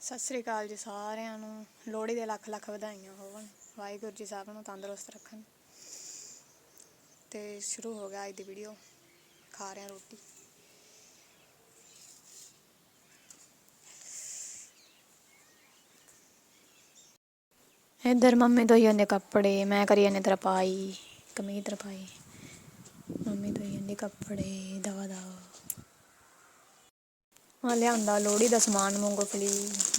ਸਤਿ ਸ੍ਰੀ ਅਕਾਲ ਜੀ ਸਾਰਿਆਂ ਨੂੰ। ਲੋਹੜੀ ਦੇ ਲੱਖ ਲੱਖ ਵਧਾਈਆਂ ਹੋਵਣ। ਵਾਹਿਗੁਰੂ ਜੀ ਸਭ ਨੂੰ ਤੰਦਰੁਸਤ ਰੱਖਣ। ਤੇ ਸ਼ੁਰੂ ਹੋ ਗਿਆ ਅੱਜ ਦੀ ਵੀਡੀਓ ਖਾ ਰਹੇ ਹਾਂ ਰੋਟੀ। ਇੱਧਰ ਮੰਮੀ ਧੋਈ ਜਾਂਦੇ ਕੱਪੜੇ। ਮੈਂ ਕਰੀ ਜਾਂਦੇ ਤਰਪਾਈ। ਕਮੀਜ਼ ਤਰਪਾਈ। ਮੰਮੀ ਧੋਈ ਜਾਂਦੀ ਕੱਪੜੇ। ਦਵਾ ਦਵਾ। ਹਾਂ, ਲਿਆਂਦਾ, ਲੋਹੜੀ ਦਾ ਸਮਾਨ ਮੂੰਗਫਲੀ,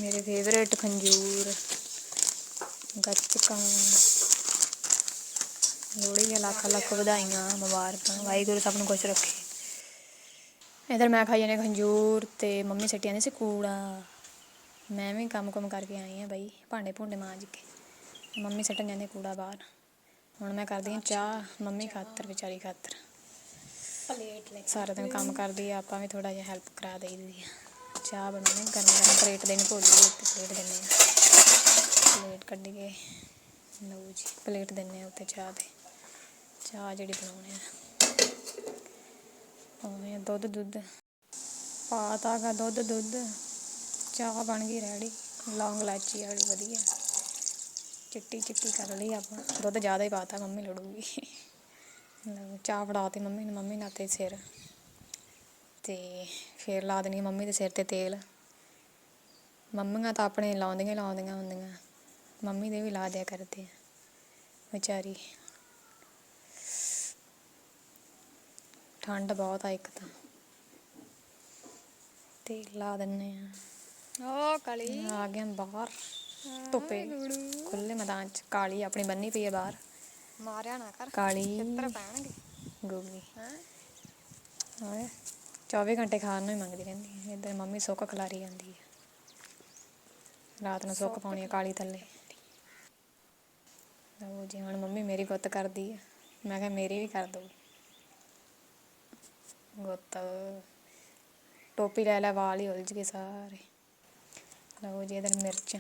ਮੇਰੇ ਫੇਵਰੇਟ ਖੰਜੂਰ ਗੱਚਕਾਂ ਲੋਹੜੀ ਦੀਆਂ ਲੱਖ ਲੱਖ ਵਧਾਈਆਂ, ਮੁਬਾਰਕਾਂ, ਵਾਹਿਗੁਰੂ ਸਭ ਨੂੰ ਖੁਸ਼ ਰੱਖੇ। ਇਧਰ ਮੈਂ ਖਾਈ ਜਾਨੇ ਖੰਜੂਰ ਤੇ ਮੰਮੀ ਸੱਟੀ ਜਾਂਦੇ ਸੀ ਕੂੜਾ ਮੈਂ ਵੀ ਕੰਮ ਕੁਮ ਕਰਕੇ ਆਈ ਆ ਬਈ, ਭਾਂਡੇ ਭੁੰਡੇ ਮਾਂਜ ਕੇ। ਮੰਮੀ ਸੱਟਣ ਜਾਂਦੇ ਕੂੜਾ ਬਾਹਰ। ਹੁਣ ਮੈਂ ਕਰਦੀ ਹਾਂ ਚਾਹ, ਮੰਮੀ ਖਾਤਰ, ਵਿਚਾਰੀ ਖਾਤਰ। ਪਲੇਟ ਲੈ ਸਾਰਾ ਦਿਨ ਕੰਮ ਕਰਦੀ ਆ, ਆਪਾਂ ਵੀ ਥੋੜਾ ਜਿਹਾ ਹੈਲਪ ਕਰਾ ਦੇਈਦੀ ਆ। ਚਾਹ ਬਣਾਉਣੀ, ਗਰਮ ਗਰਮ ਪਲੇਟ ਦੇਣੀ ਭੁੱਲ ਗਈ ਉੱਤੇ ਪਲੇਟ ਦਿੰਨੇ ਆ। ਪਲੇਟ ਕੱਢ ਕੇ ਲਓ ਜੀ ਪਲੇਟ ਦਿੰਨੇ ਆ ਉੱਤੇ ਚਾਹ ਦੇ। ਚਾਹ ਜਿਹੜੀ ਬਣਾਉਣੀ ਆ। ਪਾਉਣੇ ਆ ਦੁੱਧ ਦੁੱਧ। ਪਾਤਾ ਗਾ ਦੁੱਧ ਦੁੱਧ। ਚਾਹ ਬਣ ਗਈ ਰੈਡੀ ਲੌਂਗ ਇਲਾਚੀ ਵਾਲੀ ਵਧੀਆ। ਚਿੱਟੀ ਚਿੱਟੀ ਕਰ ਲਈ ਆਪਾਂ। ਦੁੱਧ ਜ਼ਿਆਦਾ ਹੀ ਪਾਤਾ ਮੰਮੀ ਲੜੂਗੀ। ਚਾਹ ਫੜਾਤੀ ਮੰਮੀ ਨੇ ਮੰਮੀ ਨਾਤੇ ਸਿਰ। ਤੇ ਫੇਰ ਲਾ ਦੇਣੀ ਮੰਮੀ ਦੇ ਸਿਰ ਤੇ ਤੇਲ। ਮੰਮੀਆਂ ਤਾਂ ਆਪਣੇ ਲਾਉਂਦੀਆਂ ਲਾਉਂਦੀਆਂ ਹੁੰਦੀਆਂ। ਮੰਮੀ ਦੇ ਵੀ ਲਾ ਦਿਆ ਕਰਦੇ ਆ ਵਿਚਾਰੀ। ਠੰਡ ਬਹੁਤ ਆ ਇੱਕ ਤਾਂ। ਤੇ ਲਾ ਦਿੰਨੇ ਆ। ਓ ਕਲੀ। ਆ ਗਏ ਬਾਹਰ। ਧੁੱਪੇ। ਖੁੱਲੇ ਮੈਦਾਨ ਚ। ਕਾਲੀ ਆਪਣੀ ਬੰਨੀ ਪਈ ਹੈ ਬਾਹਰ। ਮਾਰਿਆ ਨਾ ਕਰ ਕਾਲੀ ਚਿੱਤਰ ਪੈਣਗੇ। ਗੋਗੀ। ਹੈ? ਹਾਂ 24 ਘੰਟੇ ਖਾਣ ਨੂੰ ਹੀ ਮੰਗਦੀ ਰਹਿੰਦੀ ਹੈ। ਇੱਧਰ ਮੰਮੀ ਸੁੱਕ ਖਲਾਰੀ ਜਾਂਦੀ ਹੈ। ਰਾਤ ਨੂੰ ਸੁੱਕ ਪਾਉਣੀ ਹੈ ਕਾਲੀ ਥੱਲੇ। ਲਓ ਜੀ ਹੁਣ ਮੰਮੀ ਮੇਰੀ ਗੁੱਤ ਕਰਦੀ ਹੈ। ਮੈਂ ਕਿਹਾ ਮੇਰੀ ਵੀ ਕਰ ਦੋ। ਗੁੱਤ। ਟੋਪੀ ਲੈ ਲੈ ਵਾਲ ਹੀ ਉਲਝ ਗਏ ਸਾਰੇ। ਲਓ ਜੀ ਇਧਰ ਮਿਰਚਾਂ।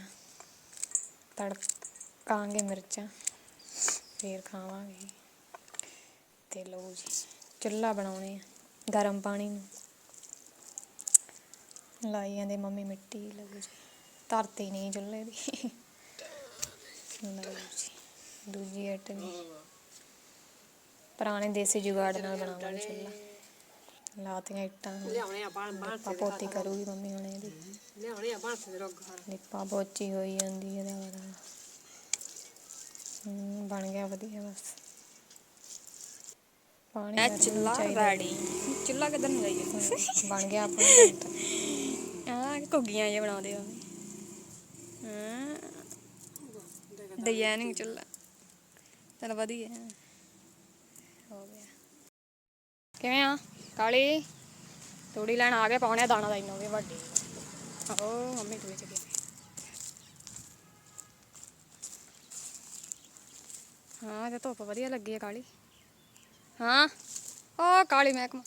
ਤੜਕਾਂਗੇ ਮਿਰਚਾਂ। ਫੇਰ ਖਾਵਾਂਗੇ। ਤੇ ਲਓ ਜੀ ਚੁੱਲ੍ਹਾ ਬਣਾਉਣੇ ਆ ਗਰਮ ਪਾਣੀ ਨੂੰ। ਲਾਈ ਜਾਂਦੇ ਮੰਮੀ ਮਿੱਟੀ ਲਓ ਜੀ। ਧਰਤੀ ਨਹੀਂ ਚੁੱਲ੍ਹੇ ਦੀ। ਲਓ ਜੀ ਦੂਜੀ ਵੀ ਪੁਰਾਣੇ ਦੇਸੀ ਜੁਗਾੜ ਨਾਲ ਬਣਾਵਾਂਗੇ ਚੁੱਲ੍ਹਾ। ਲਾਤੀਆਂ ਇੱਟਾਂ ਲਿਆਉਣੇ ਆ ਬਣ ਬਣ ਲਿਪਾ ਪੋਤੀ ਕਰੂਗੀ ਮੰਮੀ ਹੁਣ ਇਹਦੀ। ਲਿਆਉਣੇ ਆ ਬਣ ਤੇ ਰੋਗ ਲਿਪਾ ਪੋਚੀ ਹੋਈ ਜਾਂਦੀ ਹੈ ਦਾ ਹੂੰ ਬਣ ਗਿਆ ਵਧੀਆ ਬਸ। ਪਾਣੀ ਇਹ ਚੁੱਲਾ। ਰੈਡੀ ਚੁੱਲਾ ਕਿੱਧਰ ਨੂੰ ਜਾਈਏ? ਬਣ ਗਿਆ ਆਪਣਾ ਆ ਘੁੱਗੀਆਂ ਜੇ ਬਣਾਉਂਦੇ ਆ ਹਾਂ ਡਿਜ਼ਾਈਨਿੰਗ ਚੁੱਲਾ ਚਲ ਵਧੀਆ। ਹੋ ਗਿਆ। ਕਿਵੇਂ ਆ? ਕਾਲੀ? ਤੂੜੀ ਲੈਣ ਆ ਗਏ ਪਾਉਣੇ ਦਾਣਾ ਦਾ ਇੰਨੋ ਵੀ ਵੱਡੀ ਮੰਮੀ ਤੂੰ ਚ ਗਈ। ਹਾਂ ਤੇ ਧੁੱਪ ਵਧੀਆ ਲੱਗੀ ਆ ਕਾਲੀ ਹਾਂ ਓ ਕਾਲੀ ਮਹਿਕਮਾ।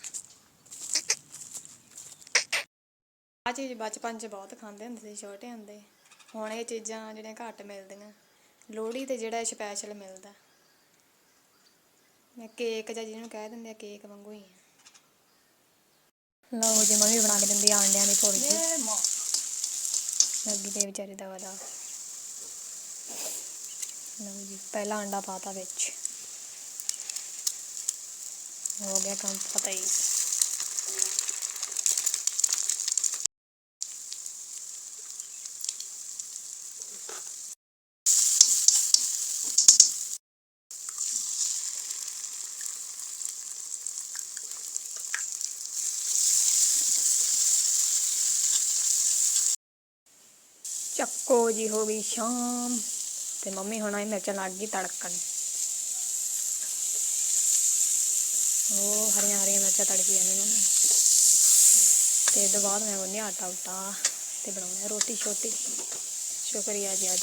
ਆ ਚੀਜ਼ ਬਚਪਨ 'ਚ ਬਹੁਤ ਖਾਂਦੇ ਹੁੰਦੇ ਸੀ ਛੋਟੇ ਹੁੰਦੇ। ਹੁਣ ਇਹ ਚੀਜ਼ਾਂ ਜਿਹੜੀਆਂ ਘੱਟ ਮਿਲਦੀਆਂ। ਲੋਹੜੀ ਤੇ ਜਿਹੜਾ ਸਪੈਸ਼ਲ ਮਿਲਦਾ। ਮੈਂ ਕੇਕ ਜਾਂ ਜਿਹਨੂੰ ਕਹਿ ਦਿੰਦੇ ਆ ਕੇਕ ਵਾਂਗੂ ਹੀ ਆ। ਲਓ ਜੀ ਮੰਮੀ ਬਣਾ ਕੇ ਦਿੰਦੀ ਆ ਆਂਡਿਆਂ ਦੀ ਭੁਰਜੀ ਲੱਗੀ ਤੇ ਵਿਚਾਰੀ ਦਾ ਵਾਦਾ ਲਓ ਜੀ, ਪਹਿਲਾ ਅੰਡਾ ਪਾਤਾ ਵਿੱਚ। ਹੋ ਗਿਆ ਕੰਮ ਪਤਾ ਹੀ। ਚੱਕੋ ਜੀ, ਹੋ ਗਈ ਸ਼ਾਮ। ਤੇ ਮੰਮੀ ਹੁਣ ਆਈ ਮਿਰਚਾਂ ਲੱਗ ਗਈ ਤੜਕਣ। ਉਹ ਹਰੀਆਂ ਹਰੀਆਂ ਮਿਰਚਾਂ ਤੜਕੀ ਜਾਂਦੀ ਮੰਮੀ। ਤੇ ਇਹ ਬਾਅਦ ਮੈਂ ਬੰਨੀ ਆਟਾ ਉਟਾ ਤੇ ਬਣਾਉਣਾ ਰੋਟੀ ਛੋਟੀ ਸ਼ੁਕਰੀਆ ਜੀ ਅੱਜ।